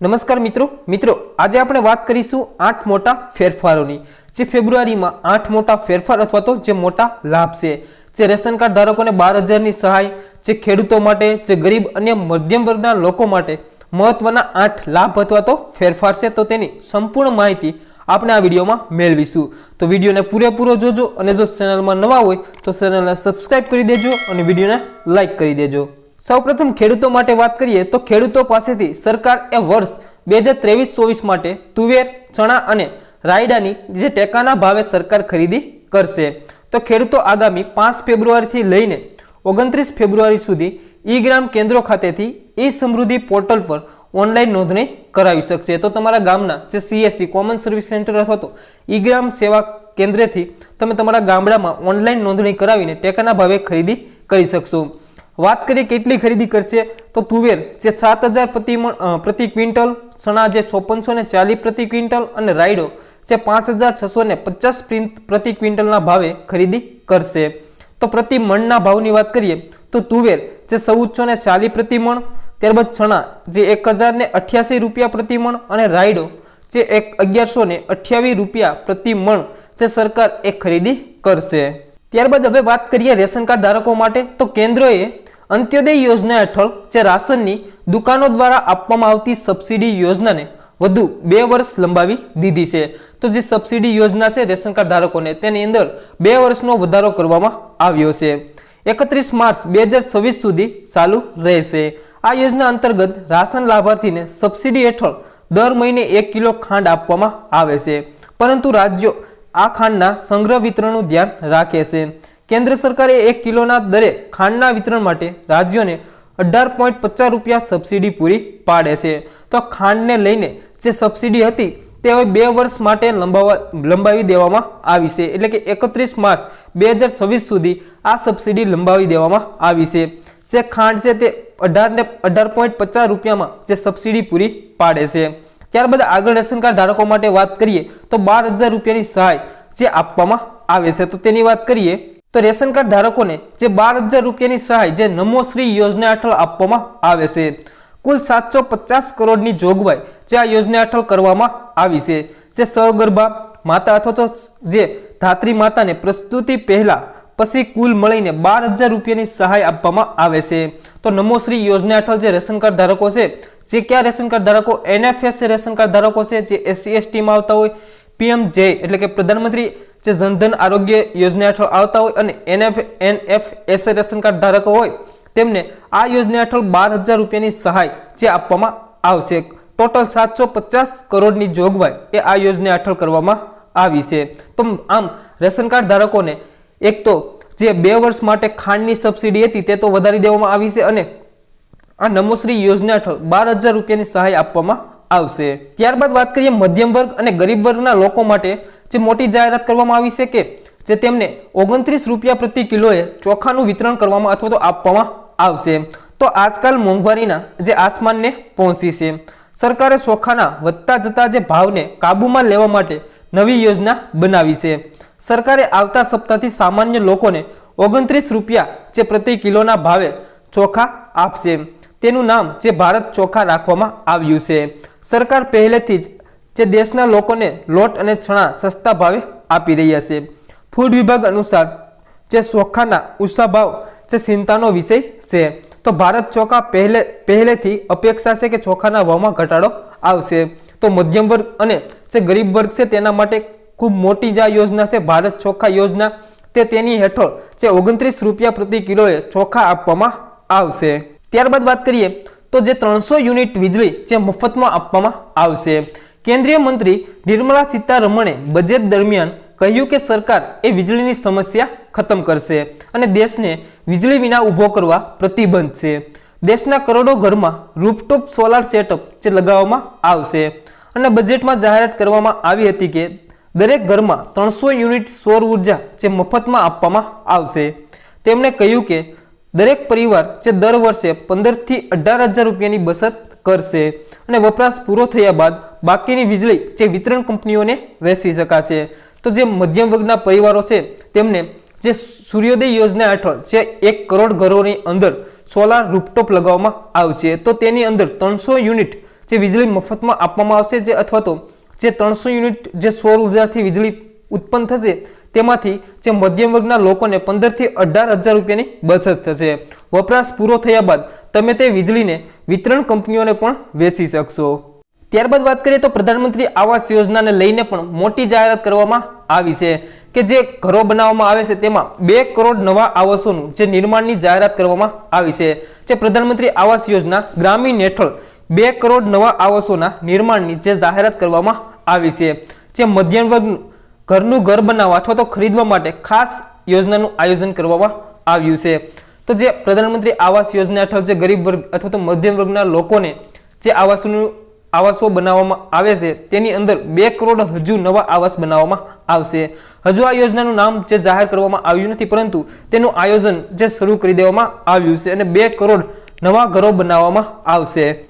નમસ્કાર મિત્રો. મિત્રો, આજે આપણે વાત કરીશું આઠ મોટા ફેરફારોની. જે ફેબ્રુઆરીમાં આઠ મોટા ફેરફાર અથવા તો જે મોટા લાભ છે. જે રેશન કાર્ડ ધારકોને બાર હજારની સહાય, જે ખેડૂતો માટે, જે ગરીબ અને મધ્યમ વર્ગના લોકો માટે મહત્વના આઠ લાભ અથવા તો ફેરફાર છે, તો તેની સંપૂર્ણ માહિતી આપણે આ વિડીયોમાં મેળવીશું. તો વિડીયોને પૂરેપૂરો જોજો અને જો ચેનલમાં નવા હોય, તો ચેનલને સબસ્ક્રાઈબ કરી દેજો અને વિડીયોને લાઇક કરી દેજો. સૌપ્રથમ ખેડૂતો માટે વાત કરીએ તો ખેડૂતો પાસેથી સરકાર એ વર્ષ બે હજાર ત્રેવીસ ચોવીસ માટે તુવેર, ચણા અને રાયડાની જે ટેકાના ભાવે સરકાર ખરીદી કરશે. તો ખેડૂતો આગામી પાંચ ફેબ્રુઆરીથી લઈને ઓગણત્રીસ ફેબ્રુઆરી સુધી ઈ ગ્રામ કેન્દ્રો ખાતેથી ઈ સમૃદ્ધિ પોર્ટલ પર ઓનલાઈન નોંધણી કરાવી શકશે. તો તમારા ગામના જે સીએસસી કોમન સર્વિસ સેન્ટર અથવા તો ઈ ગ્રામ સેવા કેન્દ્રથી તમે તમારા ગામડામાં ઓનલાઈન નોંધણી કરાવીને ટેકાના ભાવે ખરીદી કરી શકશો. વાત કરીએ કેટલી ખરીદી કરશે? તો તુવેર જે સાત હજાર પ્રતિ પ્રતિ ક્વિન્ટલ, ચણા જે ચોપનસો ને ચાલીસ પ્રતિ ક્વિન્ટલ અને રાયડો જે પાંચ હજાર છસો ને પચાસ પ્રતિ ક્વિન્ટલના ભાવે ખરીદી કરશે. તો પ્રતિ મણના ભાવની વાત કરીએ, તો તુવેર જે ચૌદસો ને ચાલીસ પ્રતિ મણ, ત્યારબાદ ચણા જે એક હજાર ને અઠ્યાસી રૂપિયા પ્રતિ મણ અને રાયડો જે એક અગિયારસો ને અઠ્યાવીસ રૂપિયા પ્રતિ મણ જે સરકાર એ ખરીદી કરશે. ત્યારબાદ હવે વાત કરીએ રેશન કાર્ડ ધારકો માટે, તો કેન્દ્રએ અંત્યોદય યોજના હેઠળ જે રાશનની દુકાનો દ્વારા આપવામાં આવતી સબસિડી યોજનાને વધુ બે વર્ષ લંબાવી દીધી છે. તો જે સબસિડી યોજના છે રેશન કાર્ડ ધારકોને તેની અંદર બે વર્ષનો વધારો કરવામાં આવ્યો છે. એકત્રીસ માર્ચ બે હજાર છવ્વીસ સુધી ચાલુ રહેશે. આ યોજના અંતર્ગત રાશન લાભાર્થીને સબસિડી હેઠળ દર મહિને એક કિલો ખાંડ આપવામાં આવે છે. પરંતુ રાજ્યો આ ખાંડના સંગ્રહ વિતરણનું ધ્યાન રાખે છે. કેન્દ્ર સરકારે એક કિલોના દરે ખાંડના વિતરણ માટે રાજ્યોને અઢાર પોઈન્ટ પચાસ રૂપિયા સબસિડી પૂરી પાડે છે. તો ખાંડને લઈને જે સબસિડી હતી તે હવે બે વર્ષ માટે લંબાવવા, લંબાવી દેવામાં આવી છે. એટલે કે એકત્રીસ માર્ચ બે હજાર છવ્વીસ સુધી આ સબસિડી લંબાવી દેવામાં આવી છે. જે ખાંડ છે તે અઢાર ને, અઢાર પોઈન્ટ પચાસ રૂપિયામાં જે સબસિડી પૂરી પાડે છે. ત્યારબાદ આગળ રેશન કાર્ડ ધારકો માટે વાત કરીએ તો બાર હજાર રૂપિયાની સહાય જે આપવામાં આવે છે. તો તેની વાત કરીએ તો રેશન કાર્ડ ધારકોને જે બાર હજાર રૂપિયાની સહાય જે નમોશ્રી યોજના હેઠળ આપવામાં આવે છે. કુલ સાતસો પચાસ કરોડની જોગવાઈ જે આ યોજના હેઠળ કરવામાં આવી છે. જે સગર્ભા માતા અથવા તો જે ધાત્રી માતાને પ્રસ્તુતિ પહેલાં પછી કુલ મળીને બાર હજાર રૂપિયાની સહાય આપવામાં આવે છે. તો નમોશ્રી યોજના હેઠળ જે રેશન કાર્ડ ધારકો છે, જે કયા રેશન કાર્ડ ધારકો? એનએફએસ રેશન કાર્ડ ધારકો છે, જે એસસી, એસટીમાં આવતા હોય. પીએમ જે એટલે કે પ્રધાનમંત્રી જે જનધન આરોગ્ય યોજના હેઠળ આવતા હોય અને એનએફ એનએફએસ રેશન કાર્ડ ધારકો હોય, તેમને આ યોજના હેઠળ બાર હજાર રૂપિયાની સહાય જે આપવામાં આવશે. ટોટલ સાતસો પચાસ કરોડની જોગવાઈ એ આ યોજના હેઠળ કરવામાં આવી છે. તો આમ રેશન કાર્ડ ધારકોને એક તો જે બે વર્ષ માટે ખાંડની સબસિડી હતી તે તો વધારી દેવામાં આવી છે અને આ નમોશ્રી યોજના હેઠળ બાર હજાર રૂપિયાની સહાય આપવામાં આવશે. ત્યારબાદ વાત કરીએ મધ્યમ વર્ગ અને ગરીબ વર્ગના લોકો માટે જે મોટી જાહેરાત કરવામાં આવી છે કે જે તેમને ઓગણત્રીસ રૂપિયા પ્રતિ કિલોએ ચોખાનું વિતરણ કરવામાં અથવા તો આપવામાં આવશે. તો આજકાલ મોંઘવારીના જે આસમાનને પહોંચી છે. સરકારે ચોખાના વધતા જતા જે ભાવને કાબૂમાં લેવા માટે નવી યોજના બનાવી છે. સરકારે આવતા સપ્તાહથી સામાન્ય લોકોને ઓગણત્રીસ રૂપિયા જે પ્રતિ કિલોના ભાવે ચોખા આપશે. તેનું નામ જે ભારત ચોખા રાખવામાં આવ્યું છે. સરકાર પહેલેથી જ જે દેશના લોકોને લોટ અને ચણા સસ્તા ભાવે આપી રહ્યા છે. ફૂડ વિભાગ અનુસાર જે ચોખાના ઊંચા ભાવ, જે ચિંતાનો વિષય છે, તો ભારત ચોખા પહેલે, પહેલેથી અપેક્ષા છે કે ચોખાના ભાવમાં ઘટાડો આવશે. તો મધ્યમ વર્ગ અને જે ગરીબ વર્ગ છે તેના માટે ખૂબ મોટી જે યોજના છે. ભારત ચોખા યોજના તે તેની હેઠળ જે ઓગણત્રીસ રૂપિયા પ્રતિ કિલોએ ચોખા આપવામાં આવશે. ત્યારબાદ વાત કરીએ તો જે ત્રણસો યુનિટ વીજળી જે મફતમાં આપવામાં આવશે. કેન્દ્રીય મંત્રી નિર્મલા સીતારમણે બજેટ દરમિયાન કહ્યું કે સરકાર એ વીજળીની સમસ્યા ખતમ કરશે અને દેશને વીજળી વિના ઊભો કરવા પ્રતિબંધ છે. દેશના કરોડો ઘરમાં રૂપટોપ સોલાર સેટઅપ જે લગાવવામાં આવશે અને બજેટમાં જાહેરાત કરવામાં આવી હતી કે દરેક ઘરમાં ત્રણસો યુનિટ સૌર ઊર્જા જે મફતમાં આપવામાં આવશે. તેમણે કહ્યું કે દરેક પરિવાર જે દર વર્ષે પંદરથી અઢાર હજાર રૂપિયાની બચત કરશે અને વપરાશ પૂરો થયા બાદ બાકીની વીજળી જે વિતરણ કંપનીઓને વેચી શકાશે. તો જે મધ્યમ વર્ગના પરિવારો છે, તેમને જે સૂર્યોદય યોજના હેઠળ જે એક કરોડ ઘરોની અંદર સોલાર રૂપટોપ લગાવવામાં આવશે, તો તેની અંદર ત્રણસો યુનિટ જે વીજળી મફતમાં આપવામાં આવશે, જે અથવા તો જે ત્રણસો યુનિટ જે સૌર ઉર્જાથી વીજળી ઉત્પન્ન થશે તેમાંથી જે મધ્યમ વર્ગના લોકોને પંદરથી અઢાર હજાર રૂપિયાની બચત થશે. વપરાશ પૂરો થયા બાદ તમે તે વીજળીને વિતરણ કંપનીઓને પણ વેચી શકશો. ત્યારબાદ વાત કરીએ તો પ્રધાનમંત્રી આવાસ યોજનાને લઈને પણ મોટી જાહેરાત કરવામાં આવી છે કે જે ઘરો બનાવવામાં આવે છે તેમાં બે કરોડ નવા આવાસોનું જે નિર્માણની જાહેરાત કરવામાં આવી છે. જે પ્રધાનમંત્રી આવાસ યોજના ગ્રામીણ હેઠળ બે કરોડ નવા આવાસોના નિર્માણની જે જાહેરાત કરવામાં આવી છે. જે મધ્યમ વર્ગ ઘરનું ઘર બનાવવા અથવા તો ખરીદવા માટે ખાસ યોજનાનું આયોજન કરવામાં આવ્યું છે. તો જે પ્રધાનમંત્રી આવાસ યોજના હેઠળ જે ગરીબ વર્ગ અથવા તો મધ્યમ વર્ગના લોકોને જે આવાસોનું, આવાસો બનાવવામાં આવે છે, તેની અંદર બે કરોડ હજુ નવા આવાસ બનાવવામાં આવશે. હજુ આ યોજનાનું નામ જે જાહેર કરવામાં આવ્યું નથી, પરંતુ તેનું આયોજન જે શરૂ કરી દેવામાં આવ્યું છે અને બે કરોડ નવા ઘરો બનાવવામાં આવશે.